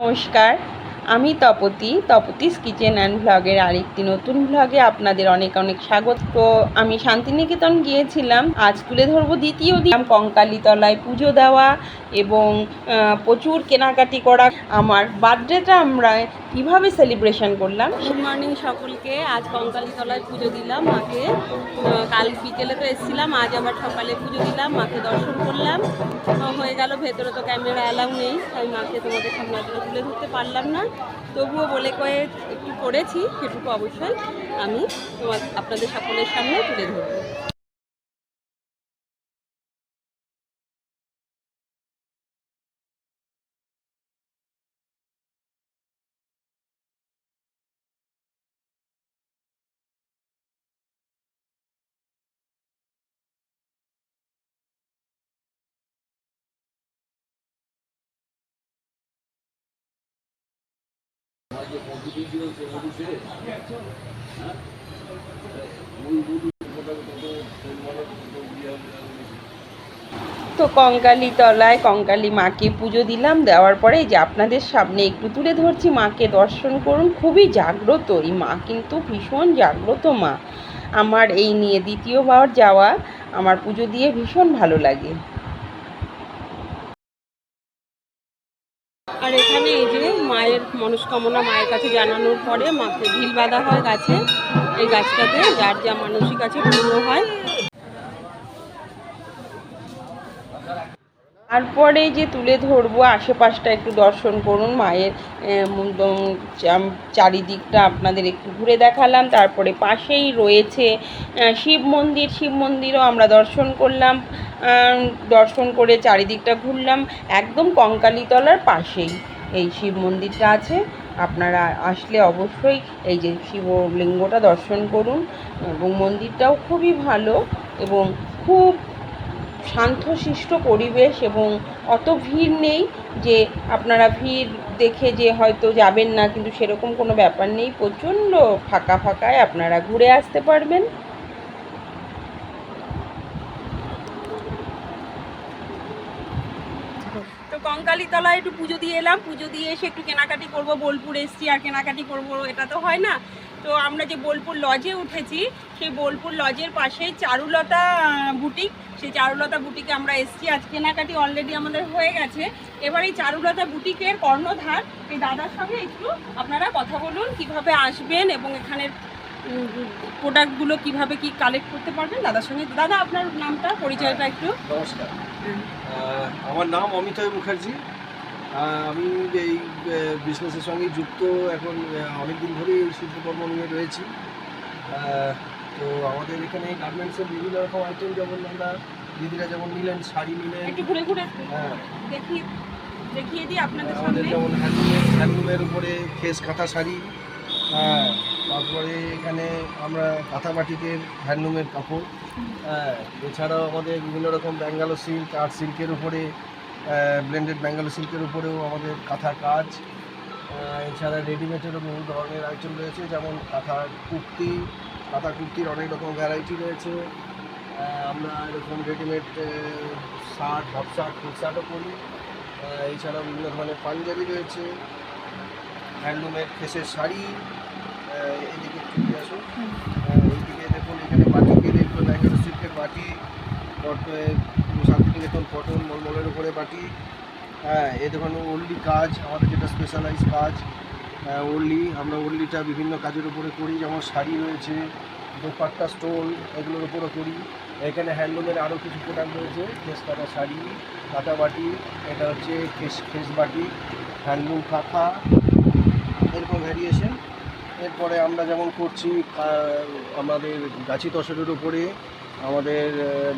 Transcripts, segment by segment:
নমস্কার, আমি Tapati, তপতিস kitchen and ব্লগের আরেকটি নতুন ব্লগে আপনাদের অনেক অনেক স্বাগত। তো আমি শান্তিনিকেতন গিয়েছিলাম, আজ তুলে ধরবো দ্বিতীয় দিন। কঙ্কালীতলায় পুজো দেওয়া এবং প্রচুর কেনাকাটি করা। আমার বার্থডেটা আমরা কীভাবে সেলিব্রেশন করলাম? গুড মর্নিং সকলকে। আজ কঙ্কালীতলায় পুজো দিলাম মাকে। কাল বিকেলে তো এসেছিলাম, আজ আবার সকালে পুজো দিলাম, মাকে দর্শন করলাম। হয়ে গেল, ভেতরে তো ক্যামেরা অ্যালাউ নেই, তাই মাকে তোমাদের সামনে তুলে ধরতে পারলাম না। তবুও বলে কয়ে একটু করেছি, সেটুকু অবশ্যই আমি তোমার আপনাদের সকলের সামনে তুলে ধরবো। তো কঙ্কালী তলায় কঙ্কালী মাকে পুজো দিলাম, দেওয়ার পরে যে আপনাদের সামনে একটু তুলে ধরছি মাকে দর্শন করুন, খুবই জাগ্রত, এই মা কিন্তু ভীষণ জাগ্রত মা। আমার এই নিয়ে দ্বিতীয়বার যাওয়া, আমার পুজো দিয়ে ভীষণ ভালো লাগে। আর এখানে এই যে মায়ের মনস্কামনা মায়ের কাছে জানানোর পরে মাকে ঢিল বাঁধা হয় গাছে। এই গাছটাতে যার যা মানসিক আছে পূর্ণ হয়। তারপরে যে তুলে ধরবো আশেপাশটা একটু দর্শন করুন, মায়ের চারিদিকটা আপনাদের একটু ঘুরে দেখালাম। তারপরে পাশেই রয়েছে শিব মন্দির। শিব মন্দিরও আমরা দর্শন করলাম দর্শন করে চারিদিকটা ঘুরলাম, একদম কঙ্কালীতলার পাশেই। এই শিব মন্দিরটা আছে। আপনারা আসলে অবশ্যই এই যে শিবলিঙ্গটা দর্শন করুন এবং মন্দিরটাও খুবই ভালো এবং খুব শান্তশিষ্ট পরিবেশ এবং অত ভিড় নেই যে আপনারা ভিড় দেখে যে হয়তো যাবেন না, কিন্তু সেরকম কোনো ব্যাপার নেই। প্রচণ্ড ফাঁকা ফাঁকায় আপনারা ঘুরে আসতে পারবেন। কঙ্কালীতলায় একটু পুজো দিয়ে এলাম। পুজো দিয়ে এসে একটু কেনাকাটি করব বোলপুর এসছি আর কেনাকাটি করব এটা তো হয় না। তো আমরা যে বোলপুর লজে উঠেছি সেই বোলপুর লজের পাশেই চারুলতা বুটিক সেই চারুলতা বুটিকে আমরা এসছি। আজ কেনাকাটি অলরেডি আমাদের হয়ে গেছে। এবার এই চারুলতা বুটিকের কর্ণধার এই দাদার সঙ্গে একটু আপনারা কথা বলুন কীভাবে আসবেন এবং এখানের প্রোডাক্টগুলো কীভাবে কি কালেক্ট করতে পারবেন? দাদার সঙ্গে দাদা আপনার নামটা পরিচয়টা একটু। নমস্কার। আহ, আমার নাম অমিতাভ মুখার্জি। আমি এই বিজনেসের সঙ্গে যুক্ত এখন অনেক দিন ধরেই এই শিল্পকর্ম নিয়ে রয়েছি। তো আমাদের এখানে গার্মেন্টসের বিভিন্ন রকম আইটেম যেমন আমরা দিদিরা যেমন নিলেন শাড়ি নিলেন। একটু ঘুরে ঘুরে হ্যাঁ। দেখিয়ে দেখিয়ে দিই আপনাদের আমাদের সামনে। যেমন হ্যান্ডলুমের হ্যান্ডলুমের উপরে খেস কাঁথা শাড়ি। হ্যাঁ। তারপরে এখানে আমরা কাঁথা বাটিকের হ্যান্ডলুমের কাপড় হ্যাঁ এছাড়াও আমাদের বিভিন্ন রকম ব্যাঙ্গালো সিল্ক আর সিল্কের উপরে ব্লেন্ডেড ব্যাঙ্গালো সিল্কের উপরেও আমাদের কাঁথা কাজ এছাড়া রেডিমেডেরও বহু ধরনের আইটেম রয়েছে, যেমন কাঁথা কুর্তি, কাঁথা কুর্তির অনেক রকম ভ্যারাইটি রয়েছে। আমরা এরকম readymade shirt half shirt, full শার্টও করি এছাড়াও বিভিন্ন ধরনের পাঞ্জাবি রয়েছে। হ্যান্ডলুমের ফেসের শাড়ি এদিকে চলে আসুন এইদিকে দেখুন এখানে বাটিকে দেখুন ব্যাঙ্গালো সিল্কের বাটি শান্তিনিকেতন কটন মলমলের উপরে বাটি হ্যাঁ এ দেখুন ওল্ডি কাজ, আমাদের যেটা স্পেশালাইজ কাজ ওল্ডি আমরা ওল্ডিটা বিভিন্ন কাজের উপরে করি। যেমন শাড়ি রয়েছে, দোপাট্টা, স্টোল, এগুলোর উপরে করি। এখানে হ্যান্ডলুমের আরও কিছু প্রোডাক্ট রয়েছে কেস কাটা শাড়ি কাঁথা বাটি এটা হচ্ছে কেস কেস বাটি হ্যান্ডলুম কাঁথা, এরকম ভ্যারিয়েশন এরপরে আমরা যেমন করছি আমাদের গাছি তসরের উপরে, আমাদের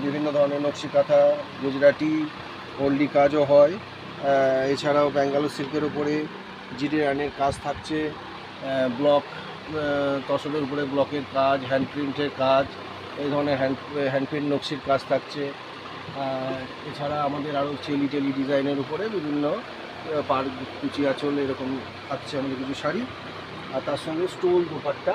বিভিন্ন ধরনের নকশি কাঁথা গুজরাটি ওল্ডি কাজও হয় এছাড়াও ব্যাঙ্গালো সিল্কের উপরে, জিডি রানের কাজ থাকছে ব্লক তসরের উপরে ব্লকের কাজ, হ্যান্ড প্রিন্টের কাজ, এই ধরনের হ্যান্ড হ্যান্ড প্রিন্ট নকশির কাজ থাকছে। এছাড়া আমাদের আরও চেলি টেলি ডিজাইনের উপরে বিভিন্ন পার কুচি আঁচল এরকম থাকছে আমাদের কিছু শাড়ি। আর তার সঙ্গে স্টোল দোপাট্টা।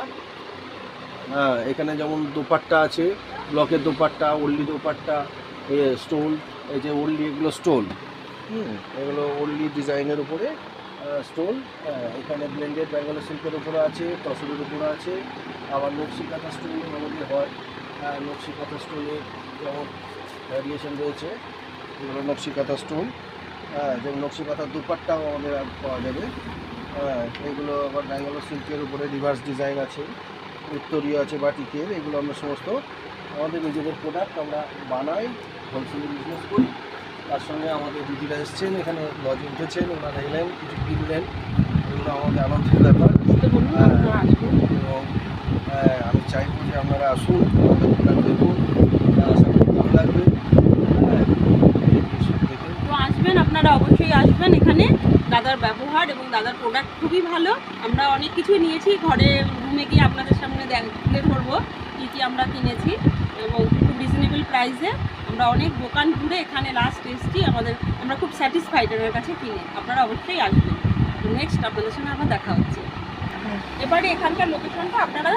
হ্যাঁ এখানে যেমন দোপাট্টা আছে ব্লকের দোপাট্টা ওল্লি দোপাট্টা স্টোল এই যে ওল্লি এগুলো স্টোল হুম এগুলো ওল্লি ডিজাইনের উপরে স্টোল এখানে ব্লেন্ডেড ব্যাঙ্গালোর সিল্কের উপরে আছে তসরের উপরে আছে। আবার নকশি কাঁথা স্টোল আমাদের হয়। আহ, নকশি কাঁথা স্টোলে যেমন ভ্যারিয়েশন রয়েছে এগুলো নকশি কাঁথা হ্যাঁ যেমন নকশি কাঁথার দুপাট্টাও আমাদের পাওয়া যাবে। হ্যাঁ এগুলো আবার ব্যাঙ্গালোর সিল্কের উপরে রিভার্স ডিজাইন আছে উত্তরীয় আছে বাটিকের এগুলো আমরা সমস্ত আমাদের নিজেদের প্রোডাক্ট আমরা বানাই হোলসেলে বিজনেস করি। তার সঙ্গে আমাদের দিদিরা এসছেন এখানে লজে উঠেছেন ওনারা এলেন কিছু কিনলেন এগুলো আমাদের আনন্দের ব্যাপার। হ্যাঁ, এবং হ্যাঁ, আমি চাইব যে আপনারা আসুন আমাদের প্রোডাক্ট দেখুন আশা করি ভালো লাগবে। হ্যাঁ, তো আসবেন আপনারা অবশ্যই আসবেন এখানে। দাদার ব্যবহার এবং দাদার প্রোডাক্ট খুবই ভালো। আমরা অনেক কিছুই নিয়েছি ঘরে রুমে গিয়ে আপনাদের সামনে তুলে ধরবো কী কী আমরা কিনেছি এবং খুব রিজনেবল প্রাইসে আমরা অনেক দোকান ঘুরে এখানে লাস্ট এসেছি আমাদের আমরা খুব স্যাটিসফাইড এর কাছে কিনে। আপনারা অবশ্যই আসবেন। নেক্সট আপনাদের সঙ্গে আবার দেখা হচ্ছে। এবারে এখানকার লোকেশনটা আপনারা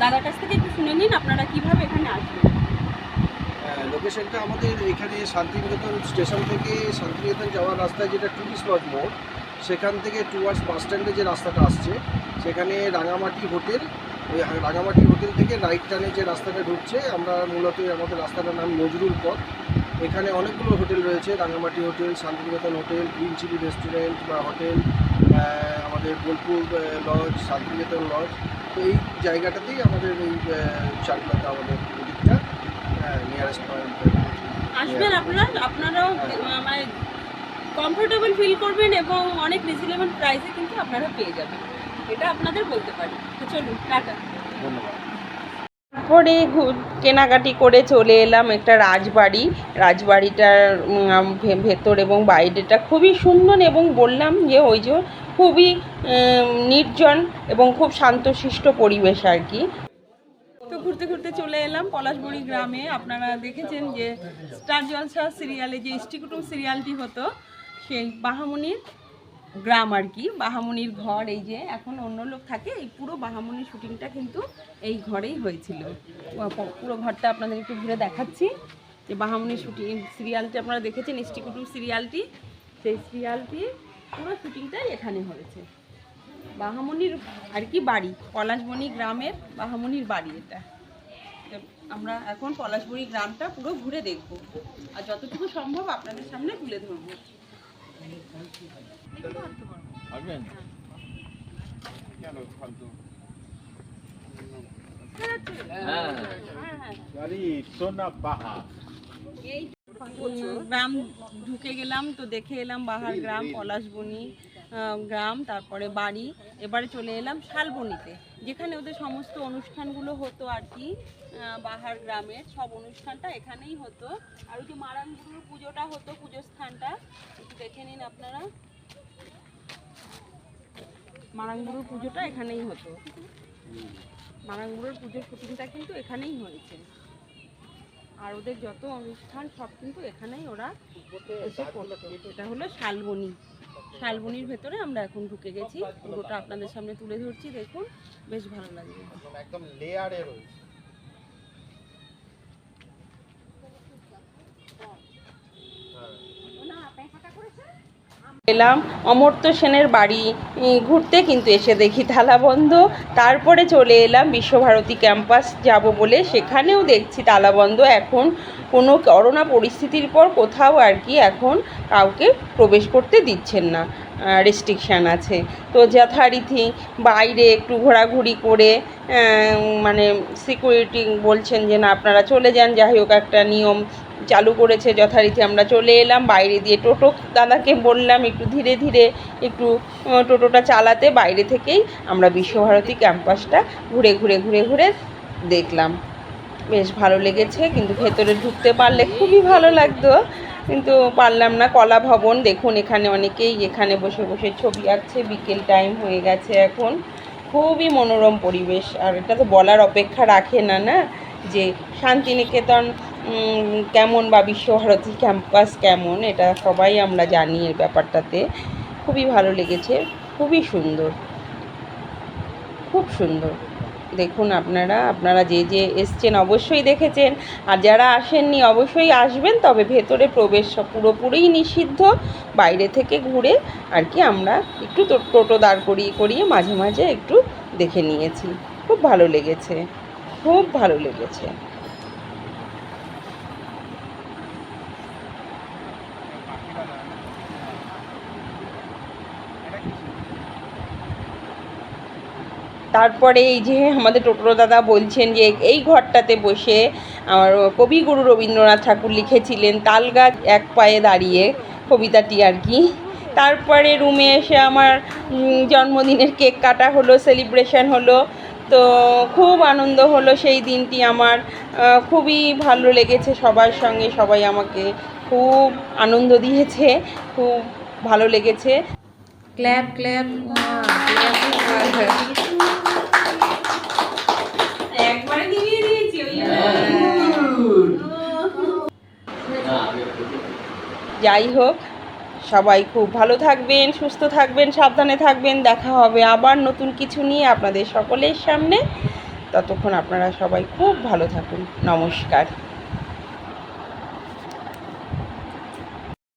দাদার কাছ থেকে একটু শুনে নিন আপনারা কীভাবে এখানে আসবেন। লোকেশনটা আমাদের এখানে শান্তিনিকেতন স্টেশন থেকে শান্তিনিকেতন যাওয়ার রাস্তায় যেটা টুরিস্ট লজ মোড় সেখান থেকে টুয়ার্ডস বাস স্ট্যান্ডে যে রাস্তাটা আসছে, সেখানে রাঙামাটি হোটেল ওই রাঙামাটি হোটেল থেকে রাইট টার্নে যে রাস্তাটা ঢুকছে, আমরা মূলত আমাদের রাস্তাটার নাম নজরুল পথ। এখানে অনেকগুলো হোটেল রয়েছে, Rangamati hotel Santiniketan hotel green chilli restaurant বা হোটেল আমাদের বোলপুর লজ শান্তিনিকেতন লজ তো এই জায়গাটাতেই আমাদের এই চারপাতা আমাদের আসবেন আপনারা, আপনারাও মানে কমফোর্টেবল ফিল করবেন এবং অনেক রিজনেবল প্রাইসে কিন্তু আপনারা পেয়ে যাবেন। এটা আপনাদের বলতে পারি। তো চলুন, টাটা। ধন্যবাদ তারপরে কেনাকাটি করে চলে এলাম একটা রাজবাড়ি। রাজবাড়িটার ভেতর এবং বাইরেটা খুবই সুন্দর এবং বললাম যে ওই যে খুবই নির্জন এবং খুব শান্তশিষ্ট পরিবেশ আর কি। ঘুরতে ঘুরতে চলে এলাম পলাশবড়ি গ্রামে। আপনারা দেখেছেন যে স্টার জলসা সিরিয়ালে যে ইষ্টিকুটুম সিরিয়ালটি হতো, সেই বাহামনির গ্রাম আর কি। বাহামনির ঘর, এই যে এখন অন্য লোক থাকে, এই পুরো বাহামনির শুটিংটা কিন্তু এই ঘরেই হয়েছিল। পুরো ঘরটা আপনাদের একটু ঘুরে দেখাচ্ছি। যে বাহামনির শুটিং, সিরিয়ালটি আপনারা দেখেছেন, ইষ্টিকুটুম সিরিয়ালটি। সেই সিরিয়ালটি পুরো শুটিংটাই এখানে হয়েছে। বাহামনির আর কি বাড়ি পলাশবনি গ্রামের বাহামনির বাড়ি এটা। আমরা এখন পলাশবনি গ্রামটা পুরো ঘুরে দেখব। আর যতটুকু সম্ভব আপনাদের সামনে তুলে ধরবো। এই গ্রাম ঢুকে গেলাম তো দেখে এলাম বাহার গ্রাম পলাশবনি। গ্রাম, তারপরে বাড়ি। এবারে চলে এলাম শালবনিতে, যেখানে ওদের সমস্ত অনুষ্ঠানগুলো হতো আর কি বাহার গ্রামের সব অনুষ্ঠানটা এখানেই হতো। আর ওই যে মারানগুরুর পুজোটা হতো পুজো স্থানটা একটু দেখে নিন আপনারা। মারাঙ্গুরুর পুজোটা এখানেই হতো। মারাঙ্গুরুর পুজোর শুটিংটা কিন্তু এখানেই হয়েছে। আর ওদের যত অনুষ্ঠান, সব কিন্তু এখানেই ওরা এসে করতো। এটা হলো শালবনি। শালবনির ভেতরে আমরা এখন ঢুকে গেছি। পুরোটা আপনাদের সামনে তুলে ধরছি। দেখুন, বেশ ভালো লাগবে একদম লেয়ারে রয়েছে। এলাম। অমর্ত্য সেনের বাড়ি ঘুরতে কিন্তু এসে দেখি তালা বন্ধ। তারপরে চলে এলাম বিশ্বভারতী ক্যাম্পাস যাব বলে। সেখানেও দেখছি তালা বন্ধ। এখন কোনো করোনা পরিস্থিতির পর কোথাও আর কি এখন কাউকে প্রবেশ করতে দিচ্ছেন না রেস্ট্রিকশান আছে। তো যথারীতি বাইরে একটু ঘোরাঘুরি করে মানে সিকিউরিটি বলছেন যে না, আপনারা চলে যান। যাই হোক, একটা নিয়ম চালু করেছে, যথারীতি আমরা চলে এলাম। বাইরে দিয়ে টোটো দাদাকে বললাম একটু ধীরে ধীরে একটু টোটোটা চালাতে। বাইরে থেকেই আমরা বিশ্বভারতী ক্যাম্পাসটা ঘুরে ঘুরে ঘুরে ঘুরে দেখলাম। বেশ ভালো লেগেছে, কিন্তু ভেতরে ঢুকতে পারলে খুবই ভালো লাগতো। কিন্তু পারলাম না, কলা ভবন। দেখুন, এখানে অনেকেই এখানে বসে বসে ছবি আঁকছে। বিকেল টাইম হয়ে গেছে এখন। খুবই মনোরম পরিবেশ। আর এটা তো বলার অপেক্ষা রাখে না না? যে শান্তিনিকেতন কেমন বা বিশ্বভারতী ক্যাম্পাস কেমন, এটা সবাই আমরা জানি এর ব্যাপারটাতে। খুবই ভালো লেগেছে, খুবই সুন্দর। খুব সুন্দর। দেখুন আপনারা আপনারা যে যে এসছেন অবশ্যই দেখেছেন। আর যারা আসেননি অবশ্যই আসবেন, তবে ভেতরে প্রবেশ সব পুরোপুরিই নিষিদ্ধ। বাইরে থেকে ঘুরে আর কি আমরা একটু টোটো দাঁড় করিয়ে করিয়ে মাঝে মাঝে একটু দেখে নিয়েছি। খুব ভালো লেগেছে, খুব ভালো লেগেছে। তারপরে এই যে আমাদের টোটো দাদা বলছেন যে এই ঘরটাতে বসে আমার কবিগুরু রবীন্দ্রনাথ ঠাকুর লিখেছিলেন, তাল গাছ এক পায়ে দাঁড়িয়ে, কবিতাটি আর কি। তারপরে রুমে এসে আমার জন্মদিনের কেক কাটা হলো সেলিব্রেশন হলো। তো খুব আনন্দ হলো সেই দিনটি আমার। খুবই ভালো লেগেছে সবার সঙ্গে, সবাই আমাকে খুব আনন্দ দিয়েছে, খুব ভালো লেগেছে। ক্ল্যাপ ক্ল্যাপ ক্ল্যাপ একবারে নিভিয়ে দিয়েছি ওই যাই হোক, সবাই খুব ভালো থাকবেন, সুস্থ থাকবেন, সাবধানে থাকবেন। দেখা হবে আবার নতুন কিছু নিয়ে আপনাদের সকলের সামনে। ততক্ষণ আপনারা সবাই খুব ভালো থাকুন। নমস্কার।